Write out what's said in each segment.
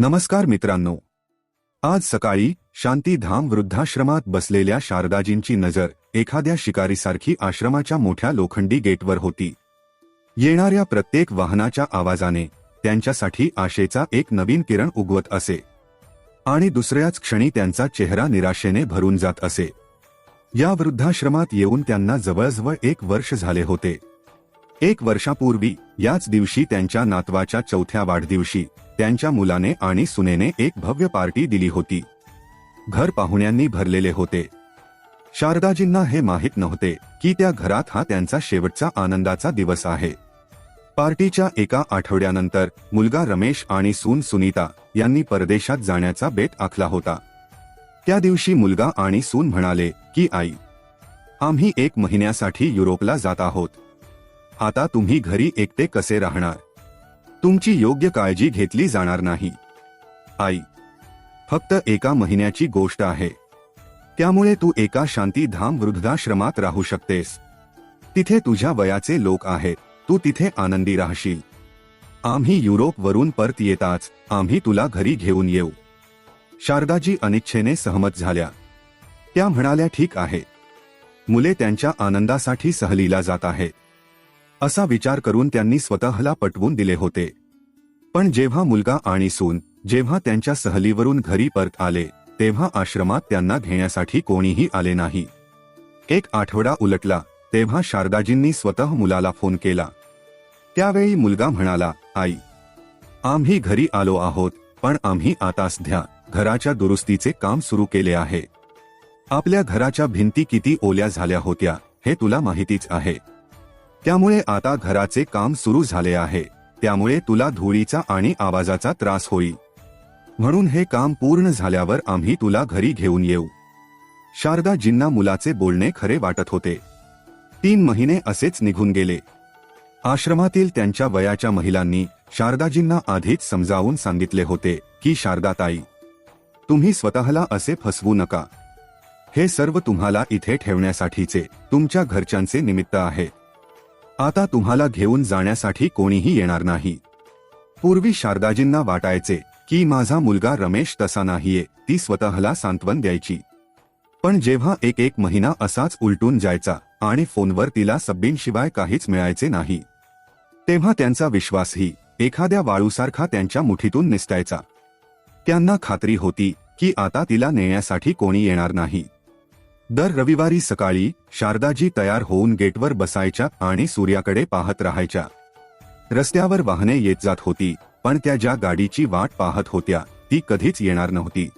नमस्कार मित्रांनो. आज सकाळी शांतीधाम वृद्धाश्रमात बसलेल्या शारदाजींची नजर एखाद्या शिकारीसारखी आश्रमाच्या मोठ्या लोखंडी गेटवर होती. येणाऱ्या प्रत्येक वाहनाच्या आवाजाने त्यांच्यासाठी आशेचा एक नवीन किरण उगवत असे. आणि दुसऱ्याच क्षणी त्यांचा चेहरा निराशेने भरून जात असे. या वृद्धाश्रमात येऊन त्यांना जवळजवळ एक वर्ष झाले होते. एक वर्षापूर्वी याच दिवशी त्यांच्या नातवाच्या चौथ्या वाढदिवशी त्यांच्या मुलाने आणि सुनेने एक भव्य पार्टी दिली होती. घर पाहुण्यांनी भरलेले होते. शारदाजींना हे माहीत नव्हते की त्या घरात हा त्यांचा शेवटचा आनंदाचा दिवस आहे. पार्टीच्या एका आठवड्यानंतर मुलगा रमेश आणि सून सुनीता यांनी परदेशात जाण्याचा बेत आखला होता. त्या दिवशी मुलगा आणि सून म्हणाले की आई आम्ही एक महिन्यासाठी युरोपला जात आहोत. आता तुम्ही घरी एकटे कसे राहणार? तुमची योग्य काळजी घेतली जाणार नाही. आई फक्त एका महिन्याची गोष्ट आहे. त्यामुळे तू एका शांतीधाम वृद्धाश्रमात राहू शकतेस. तिथे तुझ्या वयाचे लोक आहेत. तू तिथे आनंदी राहशील. आम्ही युरोपवरून परत येताच आम्ही तुला घरी घेऊन येऊ. शारदाजी अनिच्छेने सहमत झाल्या. त्या म्हणाल्या ठीक आहे. मुले त्यांच्या आनंदासाठी सहलीला जात आहेत. असा विचार करून त्यांनी स्वतःला पटवून दिले होते. पण जेव्हा मुलगा आणि सून जेव्हा त्यांच्या सहलीवरून घरी परत आले तेव्हा आश्रमात त्यांना घेण्यासाठी कोणीही आले नाही. एक आठवडा उलटला तेव्हा शारदाजींनी स्वतः मुलाला फोन केला. त्यावेळी मुलगा म्हणाला आई आम्ही घरी आलो आहोत पण आम्ही आता सध्या घराच्या दुरुस्तीचे काम सुरू केले आहे. आपल्या घराच्या भिंती किती ओल्या झाल्या होत्या हे तुला माहितीच आहे. त्यामुळे आता घराचे काम सुरू झाले आहे. त्यामुळे तुला धुळीचा आणि आवाजाचा त्रास होईल. म्हणून हे काम पूर्ण झाल्यावर आम्ही तुला घरी घेऊन येऊ. शारदाजींना मुलाचे बोलणे खरे वाटत होते. तीन महिने असेच निघून गेले. आश्रमातील त्यांच्या वयाच्या महिलांनी शारदाजींना आधीच समजावून सांगितले होते की शारदाताई तुम्ही स्वतःला असे फसवू नका. हे सर्व तुम्हाला इथे ठेवण्यासाठीचे तुमच्या घरच्यांचे निमित्त आहे. आता तुम्हाला घेऊन जाण्यासाठी कोणीही येणार नाही. पूर्वी शारदाजींना वाटायचे की माझा मुलगा रमेश तसा नाहीये ती स्वतःला सांत्वन द्यायची. पण जेव्हा एक एक महिना असाच उलटून जायचा आणि फोनवर तिला सब्बींशिवाय काहीच मिळायचे नाही. तेव्हा त्यांचा विश्वासही एखाद्या वाळूसारखा त्यांच्या मुठीतून निसटायचा. त्यांना खात्री होती की आता तिला नेण्यासाठी कोणी येणार नाही. दर रविवारी सकाळी शारदाजी तयार होऊन गेटवर बसायच्या आणि सूर्याकडे पाहत राहायच्या. रस्त्यावर वाहने येत जात होती पण त्या ज्या गाडीची वाट पाहत होत्या ती कधीच येणार नव्हती.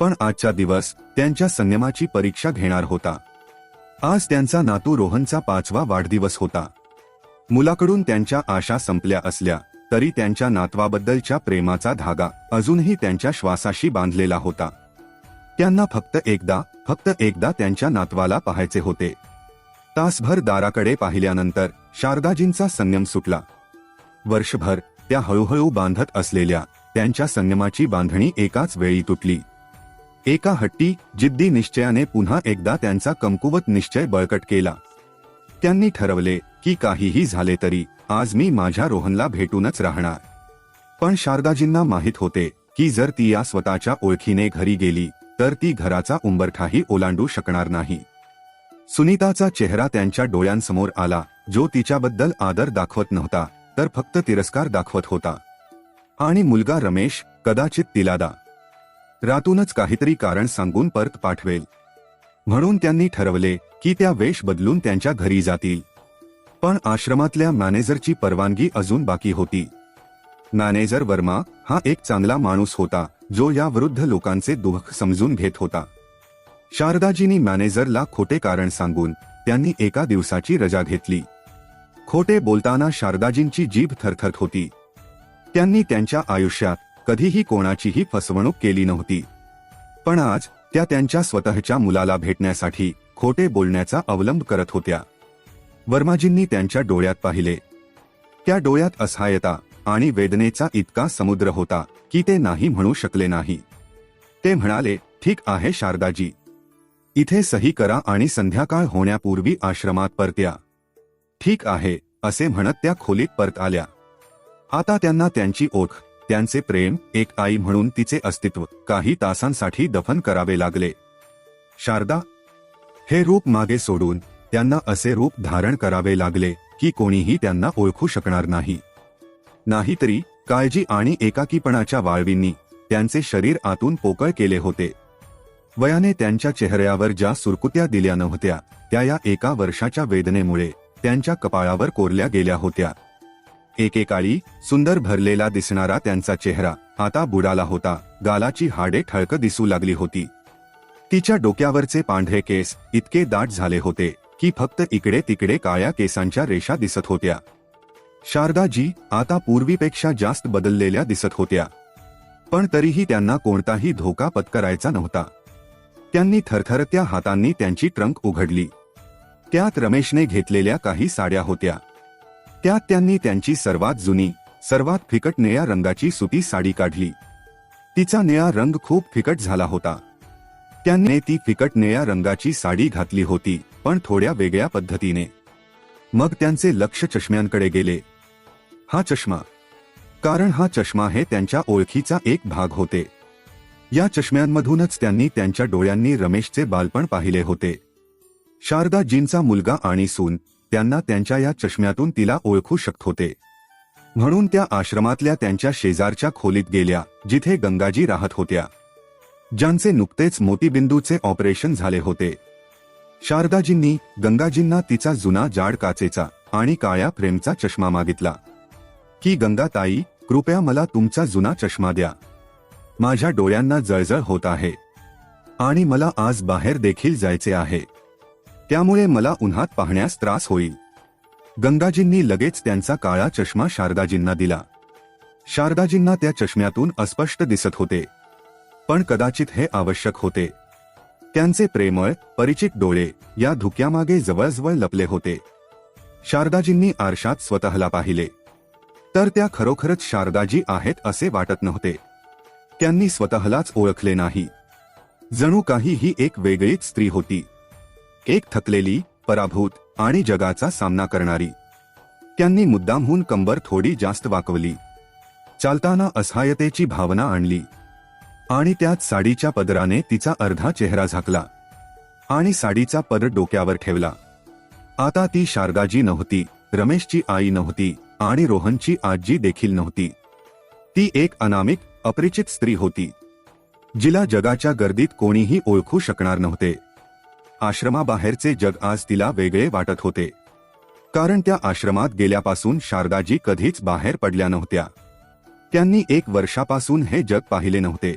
पण आजचा दिवस त्यांच्या संयमाची परीक्षा घेणार होता. आज त्यांचा नातू रोहनचा पाचवा वाढदिवस होता. मुलाकडून त्यांच्या आशा संपल्या असल्या तरी त्यांच्या नातवाबद्दलच्या प्रेमाचा धागा अजूनही त्यांच्या श्वासाशी बांधलेला होता. त्यांना फक्त एकदा फक्त एकदा त्यांच्या नातवाला पाहायचे होते. तासभर दाराकडे पाहिल्यानंतर शारदाजींचा संयम सुटला. वर्षभर त्या हळूहळू बांधत असलेल्या त्यांच्या संयमाची बांधणी एकाच वेळी तुटली. एका हट्टी जिद्दी निश्चयाने पुन्हा एकदा त्यांचा कमकुवत निश्चय बळकट केला. त्यांनी ठरवले की काहीही झाले तरी आज मी माझ्या रोहनला भेटूनच राहणार. पण शारदाजींना माहीत होते की जर ती या स्वतःच्या ओळखीने घरी गेली तर ती घराचा उंबरठाही ओलांडू शकणार नाही. सुनीताचा चेहरा त्यांच्या डोळ्यांसमोर आला जो तिच्याबद्दल आदर दाखवत नव्हता तर फक्त तिरस्कार दाखवत होता. आणि मुलगा रमेश कदाचित तिलादा. रातूनच काहीतरी कारण सांगून परत पाठवेल. म्हणून त्यांनी ठरवले की त्या वेश बदलून त्यांच्या घरी जातील. पण आश्रमातल्या मॅनेजरची परवानगी अजून बाकी होती. मॅनेजर वर्मा हा एक चांगला माणूस होता. जो या वृद्ध लोकांचे दुःख समजून घेत होता. शारदाजींनी मॅनेजरला खोटे कारण सांगून त्यांनी एका दिवसाची रजा घेतली. खोटे बोलताना शारदाजींची जीभ थरथरत होती. त्यांनी त्यांच्या आयुष्यात कधीही कोणाचीही फसवणूक केली नव्हती. पण आज त्या त्यांच्या स्वतःच्या मुलाला भेटण्यासाठी खोटे बोलण्याचा अवलंब करत होत्या. वर्माजींनी त्यांच्या डोळ्यात पाहिले. त्या डोळ्यात असहायता आणि वेदनेचा इतका समुद्र होता की ते नाही म्हणू शकले नाही. ते म्हणाले ठीक आहे शारदाजी. इथे सही करा आणि संध्याकाळ होण्यापूर्वी आश्रमात परत्या. ठीक आहे असे म्हणत त्या खोलीत परत आल्या. आता त्यांना त्यांची ओळख त्यांचे प्रेम एक आई म्हणून तिचे अस्तित्व काही तासांसाठी दफन करावे लागले. शारदा हे रूप मागे सोडून त्यांना असे रूप धारण करावे लागले की कोणीही त्यांना ओळखू शकणार नाही. नाहीतरी काळजी आणि एकाकीपणाच्या वाळवींनी त्यांचे शरीर आतून पोकळ केले होते. वयाने त्यांच्या चेहऱ्यावर ज्या सुरकुत्या दिल्या नव्हत्या त्या या एका वर्षाच्या वेदनेमुळे त्यांच्या कपाळावर कोरल्या गेल्या होत्या. एकेकाळी सुंदर भरलेला दिसणारा त्यांचा चेहरा आता बुडाला होता गालाची हाडे ठळक दिसू लागली होती. तिच्या डोक्यावरचे पांढरे केस इतके दाट झाले होते की फक्त इकडे तिकडे काळ्या केसांच्या रेषा दिसत होत्या. शारदाजी आता पूर्वीपेक्षा जास्त बदललेल्या दिसत होत्या. पण तरीही त्यांना कोणताही धोका पत्करायचा नव्हता. त्यांनी थरथरत्या हातांनी त्यांची ट्रंक उघडली. त्यात रमेशने घेतलेल्या काही साड्या होत्या. त्यात त्यांनी त्यांची सर्वात जुनी सर्वात फिकट निळ्या रंगाची सुती साडी काढली. तिचा निळा रंग खूप फिकट झाला होता. त्यांनी ती फिकट निळ्या रंगाची साडी घातली होती पण थोड्या वेगळ्या पद्धतीने. मग त्यांचे लक्ष चष्म्यांकडे गेले. हा चष्मा. कारण हा चष्मा हे त्यांच्या ओळखीचा एक भाग होते. या चष्म्यांमधूनच त्यांनी त्यांच्या डोळ्यांनी रमेशचे बालपण पाहिले होते. शारदाजींचा मुलगा आणि सून त्यांना त्यांच्या या चष्म्यातून तिला ओळखू शकत होते. म्हणून त्या आश्रमातल्या त्यांच्या शेजारच्या खोलीत गेल्या जिथे गंगाजी राहत होत्या. ज्यांचे नुकतेच मोतीबिंदूचे ऑपरेशन झाले होते. शारदाजींनी गंगाजींना तिचा जुना जाड काचेचा आणि काळ्या फ्रेमचा चष्मा मागितला. की गंगाताई कृपया मला तुमचा जुना चष्मा द्या. माझ्या डोळ्यांना जळजळ होत आहे. आणि मला आज बाहेर देखील जायचे आहे. त्यामुळे मला उन्हात पाहण्यास त्रास होईल. गंगाजींनी लगेच त्यांचा काळा चष्मा शारदाजींना दिला. शारदाजींना त्या चष्म्यातून अस्पष्ट दिसत होते. पण कदाचित हे आवश्यक होते. त्यांचे प्रेमळ परिचित डोळे या धुक्यामागे जवळजवळ लपले होते. शारदाजींनी आरशात स्वतःला पाहिले. तर त्या खरोखरच शारदाजी आहेत असे वाटत नव्हते. त्यांनी स्वतःलाच ओळखले नाही. जणू काही ही एक वेगळीच स्त्री होती. एक थकलेली पराभूत आणि जगाचा सामना करणारी. त्यांनी मुद्दामहून कंबर थोडी जास्त वाकवली. चालताना असहायतेची भावना आणली. आणि त्यात साडीच्या पदराने तिचा अर्धा चेहरा झाकला. आणि साडीचा पदर डोक्यावर ठेवला. आता ती शारदाजी नव्हती रमेशची आई नव्हती आणि रोहनची आजी देखील नव्हती. ती एक अनामिक अपरिचित स्त्री होती. जिला जगाच्या गर्दीत कोणीही ओळखू शकणार नव्हते. आश्रमाबाहेरचे जग आज तिला वेगळे वाटत होते. कारण त्या आश्रमात गेल्यापासून शारदाजी कधीच बाहेर पडल्या नव्हत्या. त्यांनी एक वर्षापासून हे जग पाहिले नव्हते.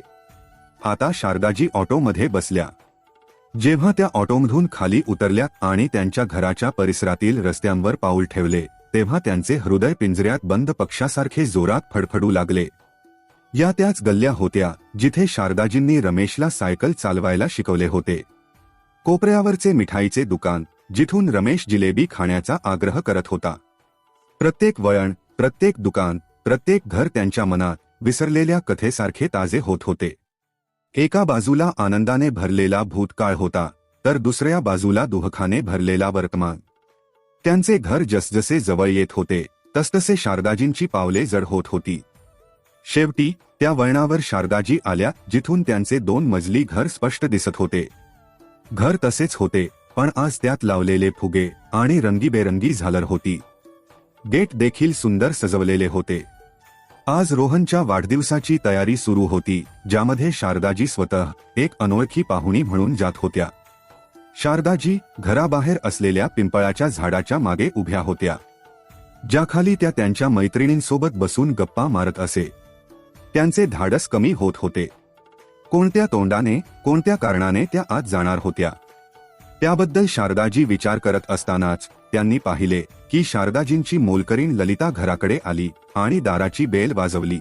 आता शारदाजी ऑटोमध्ये बसल्या. जेव्हा त्या ऑटोमधून खाली उतरल्या आणि त्यांच्या घराच्या परिसरातील रस्त्यांवर पाऊल ठेवले तेव्हा त्यांचे हृदय पिंजऱ्यात बंद पक्षासारखे जोरात फडफडू लागले. या त्याच गल्ल्या होत्या जिथे शारदाजींनी रमेशला सायकल चालवायला शिकवले होते. कोपऱ्यावरचे मिठाईचे दुकान जिथून रमेश जिलेबी खाण्याचा आग्रह करत होता. प्रत्येक वळण प्रत्येक दुकान प्रत्येक घर त्यांच्या मनात विसरलेल्या कथेसारखे ताजे होत होते. एका बाजूला आनंदाने भरलेला भूतकाळ होता तर दुसऱ्या बाजूला दुहखाने भरलेला वर्तमान. त्यांचे घर जसजसे जवळ येत होते तसतसे शारदाजींची पावले जड होत होती. शेवटी त्या वळणावर शारदाजी आल्या जिथून त्यांचे दोन मजली घर स्पष्ट दिसत होते. घर तसेच होते पण आज त्यात लावलेले फुगे आणि रंगीबेरंगी झालर होती. गेट देखील सुंदर सजवलेले होते. आज रोहनच्या वाढदिवसाची तयारी सुरू होती ज्यामध्ये शारदाजी स्वतः एक अनोळखी पाहुणी म्हणून जात होत्या. शारदाजी घराबाहेर असलेल्या पिंपळाच्या झाडाच्या मागे उभ्या होत्या. ज्याखाली त्या त्यांच्या मैत्रिणींसोबत बसून गप्पा मारत असे. त्यांचे धाडस कमी होत होते. कोणत्या तोंडाने कोणत्या कारणाने त्या आत जाणार होत्या? त्याबद्दल शारदाजी विचार करत असतानाच त्यांनी पाहिले की शारदाजींची मोलकरीण ललिता घराकडे आली आणि दाराची बेल वाजवली.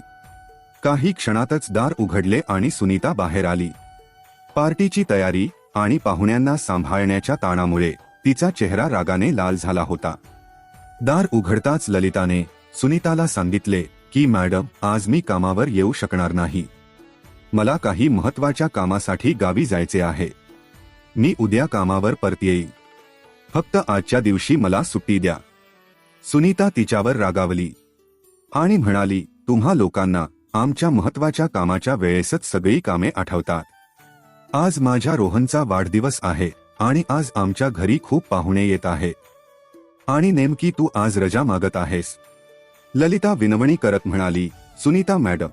काही क्षणातच दार उघडले आणि सुनीता बाहेर आली. पार्टीची तयारी आणि पाहुण्यांना सांभाळण्याच्या ताणामुळे तिचा चेहरा रागाने लाल झाला होता. दार उघडताच ललिताने सुनीताला सांगितले की मॅडम आज मी कामावर येऊ शकणार नाही. मला काही महत्त्वाच्या कामासाठी गावी जायचे आहे. मी उद्या कामावर परत येईल. फक्त आजच्या दिवशी मला सुट्टी द्या. सुनीता तिच्यावर रागावली. आणि म्हणाली तुम्हा लोकांना आमच्या महत्त्वाच्या कामाच्या वेळेसच सगळी कामे आठवतात. आज माझ्या रोहनचा वाढदिवस आहे आणि आज आमच्या घरी खूप पाहुणे येत आहे. आणि नेमकी तू आज रजा मागत आहेस. ललिता विनवणी करत म्हणाली सुनीता मॅडम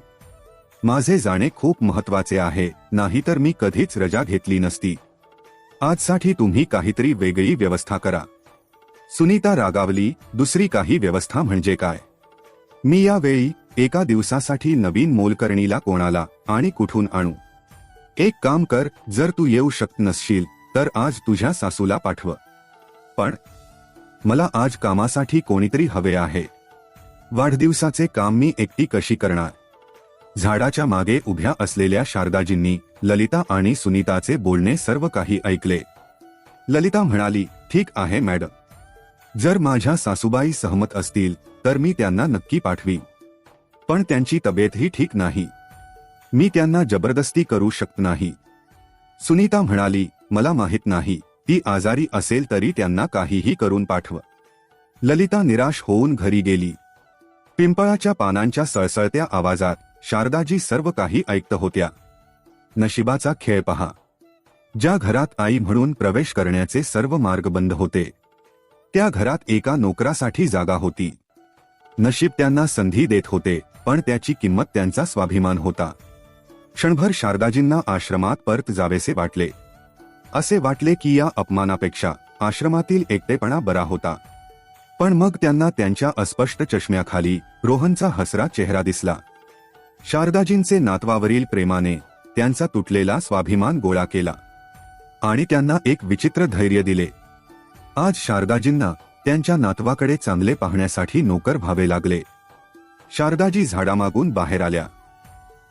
माझे जाणे खूप महत्त्वाचे आहे नाहीतर मी कधीच रजा घेतली नसती. आजसाठी तुम्ही काहीतरी वेगळी व्यवस्था करा. सुनीता रागावली दुसरी काही व्यवस्था म्हणजे काय? मी यावेळी एका दिवसासाठी नवीन मोलकरणीला कोणाला आणि कुठून आणू? एक काम कर जर तू येऊ शकत नसशील तर आज तुझ्या सासूला पाठव. पण मला आज कामासाठी कोणीतरी हवे आहे. वाढदिवसाचे काम मी एकटी कशी करणार? झाडाच्या मागे उभ्या असलेल्या शारदाजींनी ललिता आणि सुनीताचे बोलणे सर्व काही ऐकले. ललिता म्हणाली ठीक आहे मॅडम. जर माझ्या सासूबाई सहमत असतील तर मी त्यांना नक्की पाठवी. पण त्यांची तब्येतही ठीक नाही. मी त्यांना जबरदस्ती करू शकत नाही. सुनीता म्हणाली मला माहीत नाही. ती आजारी असेल तरी त्यांना काहीही करून पाठव. ललिता निराश होऊन घरी गेली. पिंपळाच्या पानांच्या सळसळत्या आवाजात शारदाजी सर्व काही ऐकत होत्या. नशिबाचा खेळ पहा. ज्या घरात आई म्हणून प्रवेश करण्याचे सर्व मार्ग बंद होते. त्या घरात एका नोकरासाठी जागा होती. नशीब त्यांना संधी देत होते पण त्याची किंमत त्यांचा स्वाभिमान होता. क्षणभर शारदाजींना आश्रमात परत जावेसे वाटले. असे वाटले की या अपमानापेक्षा आश्रमातील एकटेपणा बरा होता. पण मग त्यांना त्यांच्या अस्पष्ट चष्म्याखाली रोहनचा हसरा चेहरा दिसला. शारदाजींचे नातवावरील प्रेमाने त्यांचा तुटलेला स्वाभिमान गोळा केला आणि त्यांना एक विचित्र धैर्य दिले. आज शारदाजींना त्यांच्या नातवाकडे चांगले पाहण्यासाठी नोकर व्हावे लागले. शारदाजी झाडामागून बाहेर आल्या.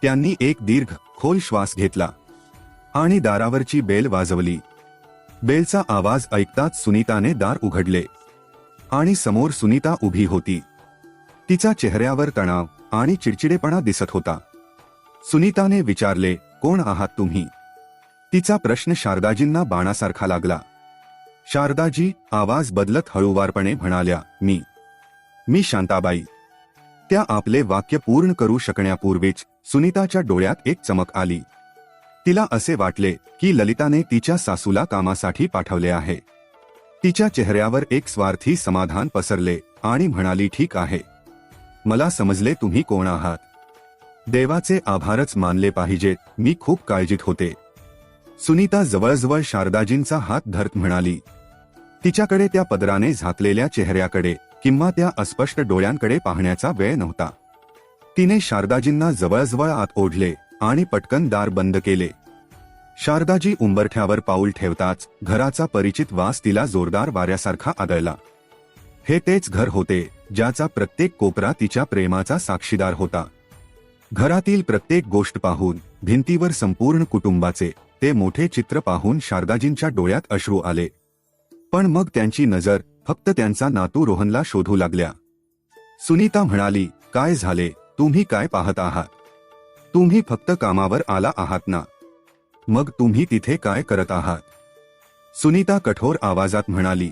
त्यांनी एक दीर्घ खोल श्वास घेतला आणि दारावरची बेल वाजवली. बेलचा आवाज ऐकताच सुनीताने दार उघडले आणि समोर सुनीता उभी होती. तिचा चेहऱ्यावर तणाव आणि चिडचिडेपणा दिसत होता. सुनीताने विचारले कोण आहात तुम्ही? तिचा प्रश्न शारदाजींना बाणासारखा लागला. शारदाजी आवाज बदलत हळूवारपणे म्हणाल्या मी मी शांताबाई. त्या आपले वाक्य पूर्ण करू शकण्यापूर्वीच सुनीताच्या डोळ्यात एक चमक आली. तिला असे वाटले की ललिताने तिच्या सासूला कामासाठी पाठवले आहे. तिच्या चेहऱ्यावर एक स्वार्थी समाधान पसरले आणि म्हणाली ठीक आहे. मला समजले तुम्ही कोण आहात. देवाचे आभारच मानले पाहिजेत मी खूप काळजीत होते. सुनीता जवळजवळ शारदाजींचा हात धरत म्हणाली. तिच्याकडे त्या पदराने झाकलेल्या चेहऱ्याकडे किंवा त्या अस्पष्ट डोळ्यांकडे पाहण्याचा वेळ नव्हता. तिने शारदाजींना जवळजवळ आत ओढले आणि पटकन दार बंद केले. शारदाजी उंबरठ्यावर पाऊल ठेवताच घराचा परिचित वास तिला जोरदार वाऱ्यासारखा आदळला. हे तेच घर होते ज्याचा प्रत्येक कोपरा तिच्या प्रेमाचा साक्षीदार होता. घरातील प्रत्येक गोष्ट पाहून भिंतीवर संपूर्ण कुटुंबाचे ते मोठे चित्र पाहून शारदाजींच्या डोळ्यात अश्रू आले. पण मग त्यांची नजर फक्त त्यांचा नातू रोहनला शोधू लागल्या. सुनीता म्हणाली काय झाले? तुम्ही काय पाहत आहात? तुम्ही फक्त कामावर आला आहात ना? मग तुम्ही तिथे काय करत आहात? सुनीता कठोर आवाजात म्हणाली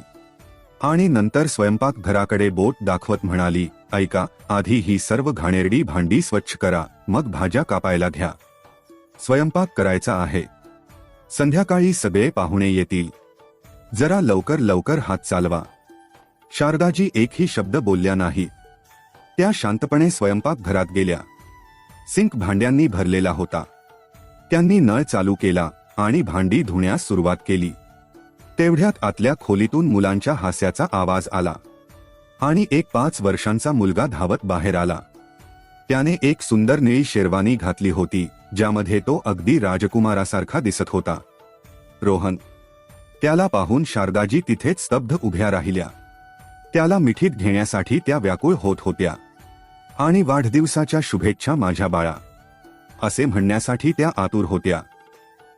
आणि नंतर स्वयंपाक घराकडे बोट दाखवत म्हणाली ऐका आधी ही सर्व घाणेरडी भांडी स्वच्छ करा मग भाज्या कापायला घ्या. स्वयंपाक करायचा आहे. संध्याकाळी सगळे पाहुणे येतील. जरा लवकर लवकर हात चालवा. शारदाजी एकही शब्द बोलल्या नाही. त्या शांतपणे स्वयंपाक घरात गेल्या. सिंक भांड्यांनी भरलेला होता. त्यांनी नळ चालू केला आणि भांडी धुण्यास सुरुवात केली. तेवढ्यात आतल्या खोलीतून मुलांच्या हास्याचा आवाज आला. आणि एक पाच वर्षांचा मुलगा धावत बाहेर आला. त्याने एक सुंदर निळी शेरवानी घातली होती ज्यामध्ये तो अगदी राजकुमारासारखा दिसत होता. रोहन त्याला पाहून शारदाजी तिथेच स्तब्ध उभ्या राहिल्या. त्याला मिठीत घेण्यासाठी त्या व्याकुळ होत होत्या. आणि वाढदिवसाच्या शुभेच्छा माझ्या बाळा असे म्हणण्यासाठी त्या आतुर होत्या.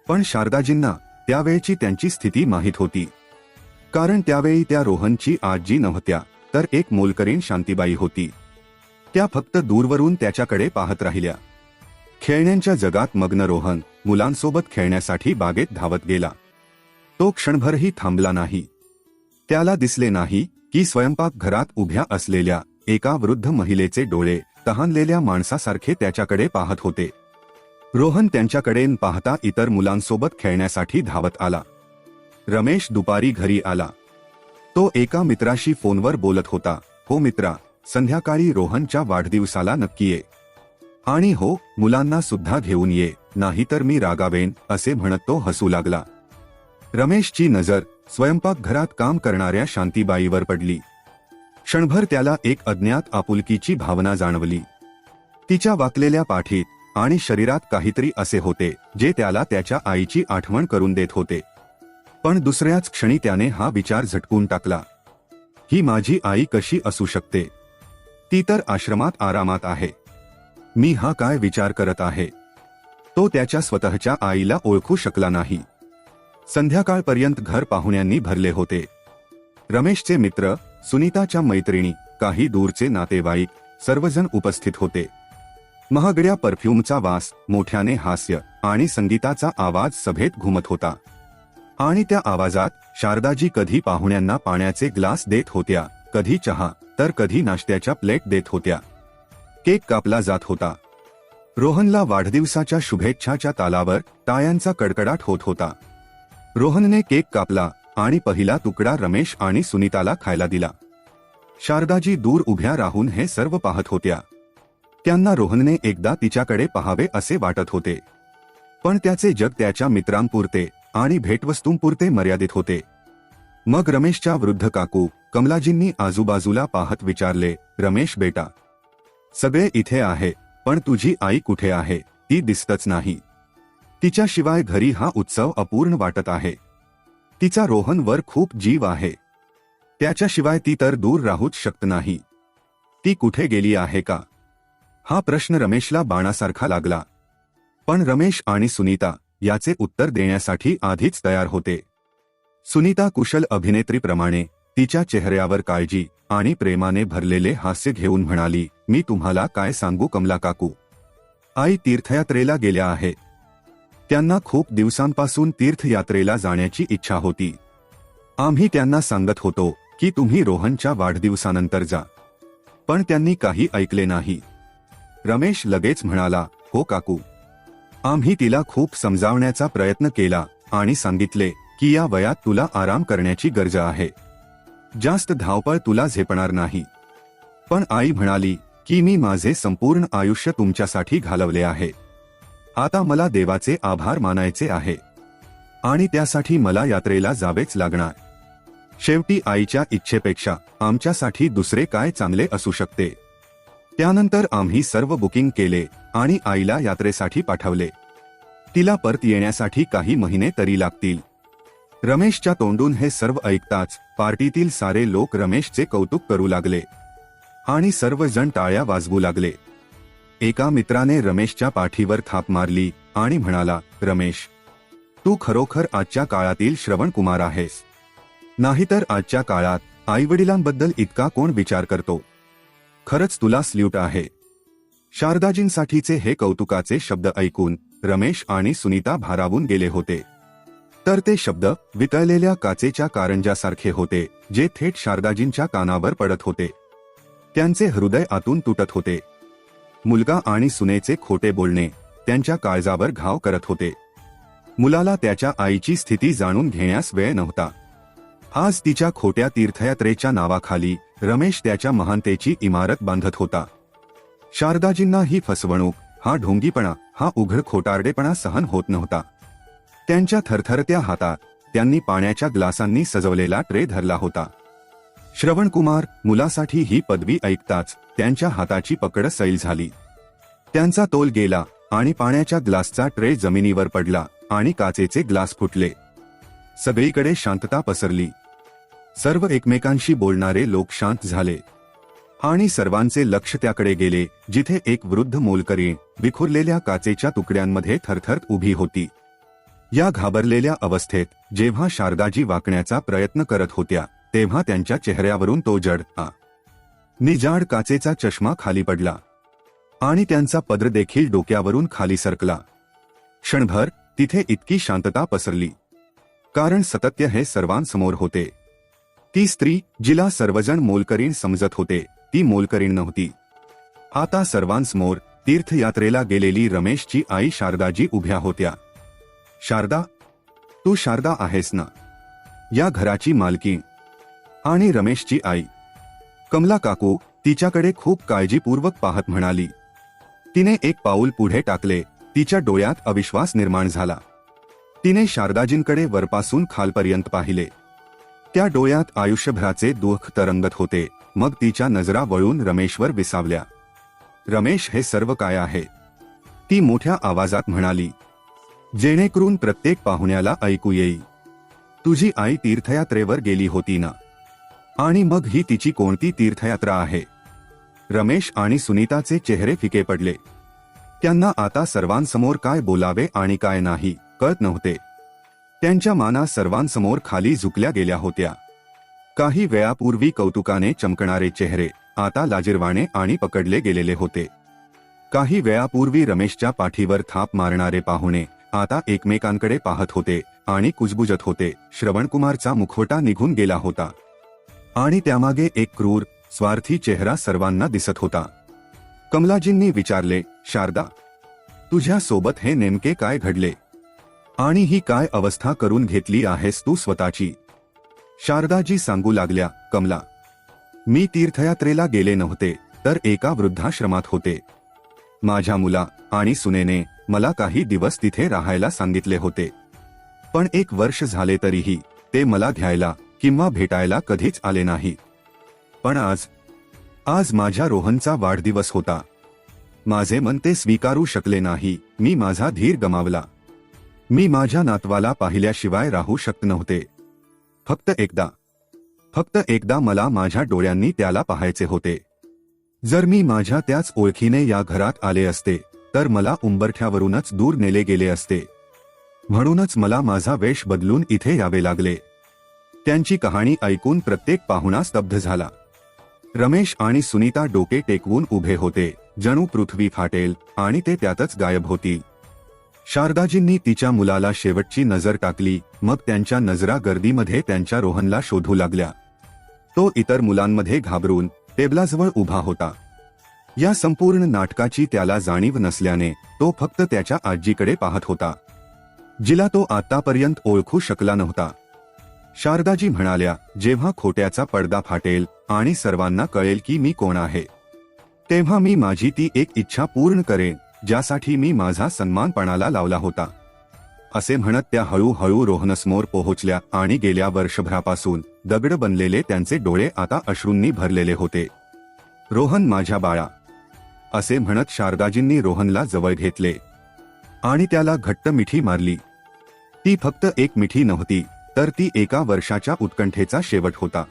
पण शारदाजींना त्यावेळची त्यांची स्थिती माहीत होती. कारण त्यावेळी त्या रोहनची आजी नव्हत्या तर एक मोलकरीण शांतीबाई होती. त्या फक्त दूरवरून त्याच्याकडे पाहत राहिल्या. खेळण्यांच्या जगात मग्न रोहन मुलांसोबत खेळण्यासाठी बागेत धावत गेला. तो क्षणभरही थांबला नाही. त्याला दिसले नाही की स्वयंपाक घरात उभ्या असलेल्या एका वृद्ध महिलेचे डोळे तहानलेल्या माणसासारखे त्याच्याकडे पाहत होते. रोहन त्यांच्याकडे पाहता इतर मुलांसोबत खेळण्यासाठी धावत आला. रमेश दुपारी घरी आला. तो एका मित्राशी फोनवर बोलत होता हो मित्रा संध्याकाळी रोहनच्या वाढदिवसाला नक्की ये. आणि हो मुलांना सुद्धा घेऊन ये नाहीतर मी रागावेन असे म्हणत तो हसू लागला. रमेशची नजर स्वयंपाकघरात काम करणाऱ्या शांतीबाईवर पडली. क्षणभर त्याला एक अज्ञात आपुलकीची भावना जाणवली. तिच्या वाकलेल्या पाठीत आणि शरीरात काहीतरी असे होते जे त्याला त्याच्या आईची आठवण करून देत होते. पण दुसऱ्याच क्षणी त्याने हा विचार झटकून टाकला. ही माझी आई कशी असू शकते? ती तर आश्रमात आरामात आहे. मी हा काय विचार करत आहे? तो त्याच्या स्वतःच्या आईला ओळखू शकला नाही. संध्याकाळपर्यंत घर पाहुण्यांनी भरले होते. रमेशचे मित्र सुनीताच्या मैत्रिणी काही दूरचे नातेवाईक सर्वजण उपस्थित होते. महागड्या परफ्यूमचा वास मोठ्याने हास्य आणि संगीताचा आवाज सभेत घुमत होता. आणि त्या आवाजात शारदाजी कधी पाहुण्यांना पाण्याचे ग्लास देत होत्या कधी चहा तर कधी नाश्त्याच्या प्लेट देत होत्या. केक कापला जात होता. रोहनला वाढदिवसाच्या शुभेच्छाच्या तालावर टायांचा कडकडाट होत होता. रोहनने केक कापला आणि पहिला तुकडा रमेश आणि सुनीताला खायला दिला. शारदाजी दूर उभ्या राहून हे सर्व पाहत होत्या. त्यांना रोहनने एकदा तिच्याकडे पाहावे असे वाटत होते. पण त्याचे जग त्याच्या मित्रांपुरते आणि भेटवस्तूंपुरते मर्यादित होते. मग रमेशच्या वृद्ध काकू कमलाजींनी आजूबाजूला पाहत विचारले रमेश बेटा सगळे इथे आहे पण तुझी आई कुठे आहे? ती दिसतच नाही. तिच्याशिवाय घरी हा उत्सव अपूर्ण वाटत आहे. तिचा रोहनवर खूप जीव आहे. त्याच्याशिवाय ती तर दूर राहूच शकत नाही. ती कुठे गेली आहे का? हा प्रश्न रमेशला बाणासारखा लागला. पण रमेश आणि सुनीता याचे उत्तर देण्यासाठी आधीच तयार होते. सुनीता कुशल अभिनेत्रीप्रमाणे तिच्या चेहऱ्यावर काळजी आणि प्रेमाने भरलेले हास्य घेऊन म्हणाली मी तुम्हाला काय सांगू कमला काकू? आई तीर्थयात्रेला गेल्या आहे. त्यांना खूप दिवसांपासून तीर्थयात्रेला जाण्याची इच्छा होती. आम्ही त्यांना सांगत होतो की तुम्ही रोहनच्या वाढदिवसानंतर जा. पण त्यांनी काही ऐकले नाही. रमेश लगेच म्हणाला हो काकू. आम्ही तिला खूप समजावण्याचा प्रयत्न केला आणि सांगितले की या वयात तुला आराम करण्याची गरज आहे. जास्त धावपळ तुला झेपणार नाही. पण आई म्हणाली की मी माझे संपूर्ण आयुष्य तुमच्यासाठी घालवले आहे. आता मला देवाचे आभार मानायचे आहे. आणि त्यासाठी मला यात्रेला जावेच लागणार. शेवटी आईच्या इच्छेपेक्षा आमच्यासाठी दुसरे काय चांगले असू शकते? त्यानंतर आम्ही सर्व बुकिंग केले आणि आईला यात्रेसाठी पाठवले. तिला परत येण्यासाठी काही महिने तरी लागतील. रमेशच्या तोंडून हे सर्व ऐकताच पार्टीतील सारे लोक रमेशचे कौतुक करू लागले आणि सर्वजण टाळ्या वाजवू लागले. एका मित्राने रमेशच्या पाठीवर थाप मारली आणि म्हणाला रमेश तू खरोखर आजच्या काळातील श्रवण कुमार आहेस. नाहीतर आजच्या काळात आईवडिलांबद्दल इतका कोण विचार करतो? खरंच तुला स्ल्यूट आहे. शारदाजींसाठीचे हे कौतुकाचे शब्द ऐकून रमेश आणि सुनीता भारावून गेले होते. तर ते शब्द वितळलेल्या काचेच्या कारंजासारखे होते जे थेट शारदाजींच्या कानावर पडत होते. त्यांचे हृदय आतून तुटत होते. मुलगा आणि सुनेचे खोटे बोलणे त्यांच्या काळजावर घाव करत होते. मुलाला त्याच्या आईची स्थिती जाणून घेण्यास वेळ नव्हता. आज तिच्या खोट्या तीर्थयात्रेच्या नावाखाली रमेश त्याच्या महानतेची इमारत बांधत होता. शारदाजींना ही फसवणूक हा ढोंगीपणा हा उघड खोटारडेपणा सहन होत नव्हता. त्यांच्या थरथरत्या हातात त्यांनी पाण्याच्या ग्लासांनी सजवलेला ट्रे धरला होता. श्रवणकुमार मुलासाठी ही पदवी ऐकताच त्यांच्या हाताची पकड सैल झाली. त्यांचा तोल गेला आणि पाण्याच्या ग्लासचा ट्रे जमिनीवर पडला आणि काचेचे ग्लास फुटले. सगळीकडे शांतता पसरली. सर्व एकमेकांशी बोलणारे लोक शांत झाले. आणि सर्वांचे लक्ष त्याकडे गेले जिथे एक वृद्ध मोलकरी विखुरलेल्या काचेच्या तुकड्यांमध्ये थरथर उभी होती. या घाबरलेल्या अवस्थेत जेव्हा शारदाजी वाकण्याचा प्रयत्न करत होत्या तेव्हा त्यांच्या चेहऱ्यावरून तो जड आ निजाड काचेचा चष्मा खाली पडला. आणि त्यांचा पदर देखील डोक्यावरून खाली सरकला. क्षणभर तिथे इतकी शांतता पसरली. कारण सतत्य हे सर्वांसमोर होते. ती स्त्री जिला सर्वजण मोलकरीण समजत होते ती मोलकरीण नव्हती. आता सर्वांसमोर तीर्थयात्रेला गेलेली रमेशची आई शारदाजी उभ्या होत्या. शारदा तू शारदा आहेस ना? या घराची मालकी. आणि रमेशची आई कमला काकू तिच्याकडे खूप काळजीपूर्वक पाहत म्हणाली. तिने एक पाऊल पुढे टाकले तिच्या डोळ्यात अविश्वास निर्माण झाला. तिने शारदाजींकडे वरपासून खालपर्यंत पाहिले. त्या डोळ्यात आयुष्यभराचे दुःख तरंगत होते. मग तिच्या नजरा वळून रमेशवर विसावल्या. रमेश हे सर्व काय आहे? ती मोठ्या आवाजात म्हणाली. जेणेकरून प्रत्येक पाहुण्याला ऐकू येईल. तुझी आई तीर्थयात्रेवर गेली होती ना? आणि मग ही तिची कोणती तीर्थयात्रा आहे? रमेश आणि सुनीताचे चेहरे फिके पडले. त्यांना आता सर्वांसमोर काय बोलावे आणि काय नाही कळत नव्हते. त्यांच्या माना सर्वांसमोर खाली झुकल्या गेल्या होत्या. काही वेळापूर्वी कौतुकाने चमकणारे चेहरे आता लाजिरवाणे आणि पकडले गेलेले होते. काही वेळापूर्वी रमेशच्या पाठीवर थाप मारणारे पाहुणे आता एकमेकांकडे पाहत होते आणि कुजबुजत होते. श्रवणकुमारचा मुखवटा निघून गेला होता. आणि त्यामागे एक क्रूर स्वार्थी चेहरा सर्वांना दिसत होता. कमलाजींनी विचारले शारदा तुझ्या सोबत हे नेमके काय घडले? आणि ही काय अवस्था करून घेतली आहेस तू स्वतःची? शारदाजी सांगू लागल्या कमला मी तीर्थयात्रेला गेले नव्हते तर एका वृद्धाश्रमात होते. माझ्या मुला आणि सुनेने मला काही दिवस तिथे राहायला सांगितले होते. पण एक वर्ष झाले तरीही ते मला घ्यायला किंवा भेटायला कधीच आले नाही. पण आज आज माझ्या रोहनचा वाढदिवस होता. माझे मन ते स्वीकारू शकले नाही मी माझा धीर गमावला. मी माझ्या नातवाला पाहिल्याशिवाय राहू शकत नव्हते. फक्त एकदा. फक्त एकदा मला माझ्या डोळ्यांनी त्याला पाहायचे होते. जर मी माझ्या त्याच ओळखीने या घरात आले असते तर मला उंबरठ्यावरूनच दूर नेले गेले असते. म्हणूनच मला माझा वेश बदलून इथे यावे लागले. त्यांची कहाणी ऐकून प्रत्येक पाहुणा स्तब्ध झाला. रमेश आणि सुनीता डोके टेकवून उभे होते. जणू पृथ्वी फाटेल आणि ते त्यातच गायब होती शारदाजींनी तिच्या मुलाला शेवटची नजर टाकली मग त्यांच्या नजरा गर्दीमध्ये त्यांच्या रोहनला शोधू लागल्या. तो इतर मुलांमध्ये घाबरून टेबलाजवळ उभा होता. या संपूर्ण नाटकाची त्याला जाणीव नसल्याने तो फक्त त्याच्या आजीकडे पाहत होता. जिला तो आतापर्यंत ओळखू शकला नव्हता. शारदाजी म्हणाल्या जेव्हा खोट्याचा पडदा फाटेल आणि सर्वांना कळेल की मी कोण आहे तेव्हा मी माझी ती एक इच्छा पूर्ण करेन. ज्यासाठी मी माझा सन्मानपणाला लावला होता. असे म्हणत त्या हळूहळू रोहनसमोर पोहोचल्या आणि गेल्या वर्षभरापासून दगड बनलेले त्यांचे डोळे आता अश्रूंनी भरलेले होते. रोहन माझ्या बाळा. असे म्हणत शारदाजींनी रोहनला जवळ घेतले. आणि त्याला घट्ट मिठी मारली. ती फक्त एक मिठी नव्हती तर ती एका वर्षाच्या उत्कंठेचा शेवट होता.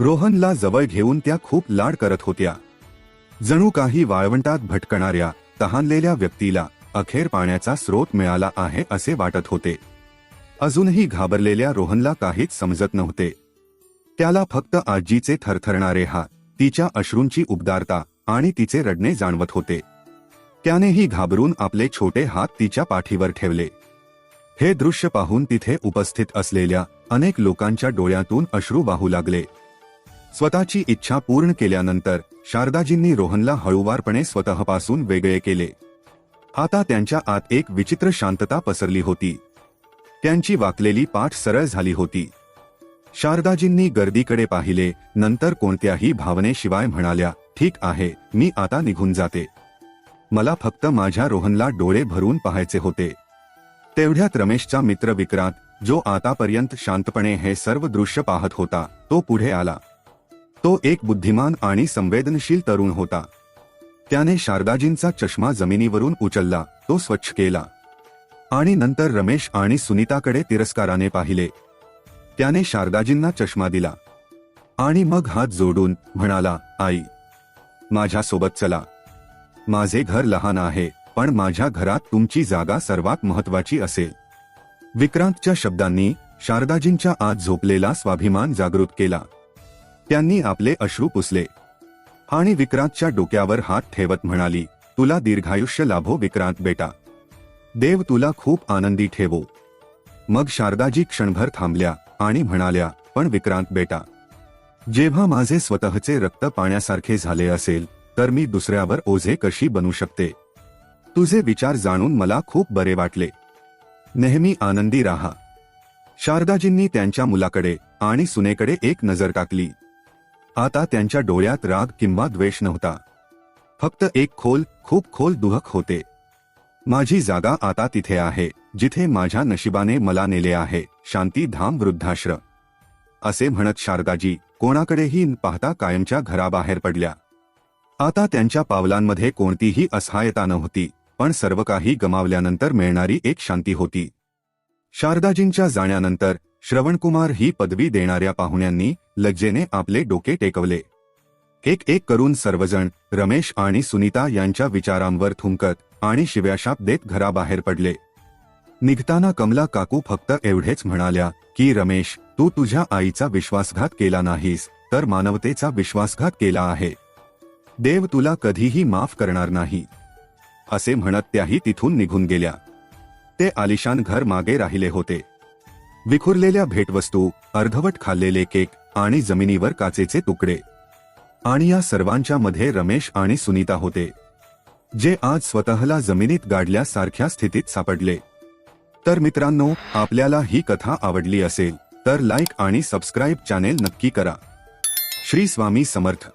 रोहनला जवळ घेऊन त्या खूप लाड करत होत्या. जणू काही वाळवंटात भटकणाऱ्या तहानलेल्या व्यक्तीला अखेर पाण्याचा स्रोत मिळाला आहे असे वाटत होते. अजूनही घाबरलेल्या रोहनला काहीच समजत नव्हते. त्याला फक्त आजीचे थरथरणारे हात तिच्या अश्रूंची उबदारता आणि तिचे रडणे जाणवत होते. त्यानेही घाबरून आपले छोटे हात तिच्या पाठीवर ठेवले. हे दृश्य पाहून तिथे उपस्थित असलेल्या अनेक लोकांच्या डोळ्यातून अश्रू वाहू लागले. स्वतःची इच्छा पूर्ण केल्यानंतर शारदाजींनी रोहनला हळूवारपणे स्वतःपासून वेगळे केले. आता त्यांच्या आत एक विचित्र शांतता पसरली होती. त्यांची वाकलेली पाठ सरळ झाली होती. शारदाजींनी गर्दीकडे पाहिले नंतर कोणत्याही भावनेशिवाय म्हणाल्या ठीक आहे मी आता निघून जाते. मला फक्त माझ्या रोहनला डोळे भरून पाहायचे होते. तेवढ्यात रमेशचा मित्र विक्रांत जो आतापर्यंत शांतपणे हे सर्व दृश्य पाहत होता तो पुढे आला. तो एक बुद्धिमान आणि संवेदनशील तरुण होता. त्याने शारदाजींचा चष्मा जमिनीवरून उचलला तो स्वच्छ केला. आणि नंतर रमेश आणि सुनीताकडे तिरस्काराने पाहिले. त्याने शारदाजींना चष्मा दिला. आणि मग हात जोडून म्हणाला आई माझ्यासोबत चला. माझे घर लहान आहे पण माझ्या घरात तुमची जागा सर्वात महत्वाची असेल. विक्रांतच्या शब्दांनी शारदाजींच्या आत झोपलेला स्वाभिमान जागृत केला. त्यांनी आपले अश्रू पुसले. आणि विक्रांतच्या डोक्यावर हात ठेवत म्हणाली तुला दीर्घायुष्य लाभो विक्रांत बेटा. देव तुला खूप आनंदी ठेवो. मग शारदाजी क्षणभर थांबल्या आणि म्हणाल्या पण विक्रांत बेटा जेव्हा माझे स्वतःचे रक्त पाण्यासारखे झाले असेल तर मी दुसऱ्यावर ओझे कशी बनू शकते? तुझे विचार जाणून मला खूप बरे वाटले. नेहमी आनंदी राहा. शारदाजींनी त्यांच्या मुलाकडे आणि सुनेकडे एक नजर टाकली. आता त्यांच्या डोळ्यात राग किंवा द्वेष नव्हता. फक्त एक खोल खूप खोल दुहक होते. माझी जागा आता तिथे आहे जिथे माझ्या नशिबाने मला नेले आहे शांती धाम वृद्धाश्र असे म्हणत शारदाजी कोणाकडेही न पाहता कायमच्या घराबाहेर पडल्या. आता त्यांच्या पावलांमध्ये कोणतीही असहायता नव्हती पण सर्व काही गमावल्यानंतर मिळणारी एक शांती होती. शारदाजींच्या जाण्यानंतर श्रवणकुमार ही पदवी देणाऱ्या पाहुण्यांनी लज्जेने आपले डोके टेकवले. एक एक करून सर्वजण रमेश आणि सुनीता यांच्या विचारांवर थुंकत आणि शिव्याशाप देत घराबाहेर पडले. निघताना कमला काकू फक्त एवढेच म्हणाल्या की रमेश तू तुझ्या आईचा विश्वासघात केला नाहीस तर मानवतेचा विश्वासघात केला आहे. देव तुला कधीही माफ करणार नाही. असे म्हणत त्याही तिथून निघून गेल्या. ते आलिशान घर मागे राहिले होते. विखुरलेल्या भेटवस्तू अर्धवट खाल्लेले केक आणि जमिनीवर काचेचे तुकडे. आणि या सर्वांच्या मध्ये रमेश आणि सुनीता होते जे आज स्वतःला जमिनीत गाडल्यासारख्या स्थितीत सापडले. तर मित्रांनो आपल्याला ही कथा आवडली असेल तर लाईक आणि सबस्क्राईब चॅनेल नक्की करा. श्री स्वामी समर्थ.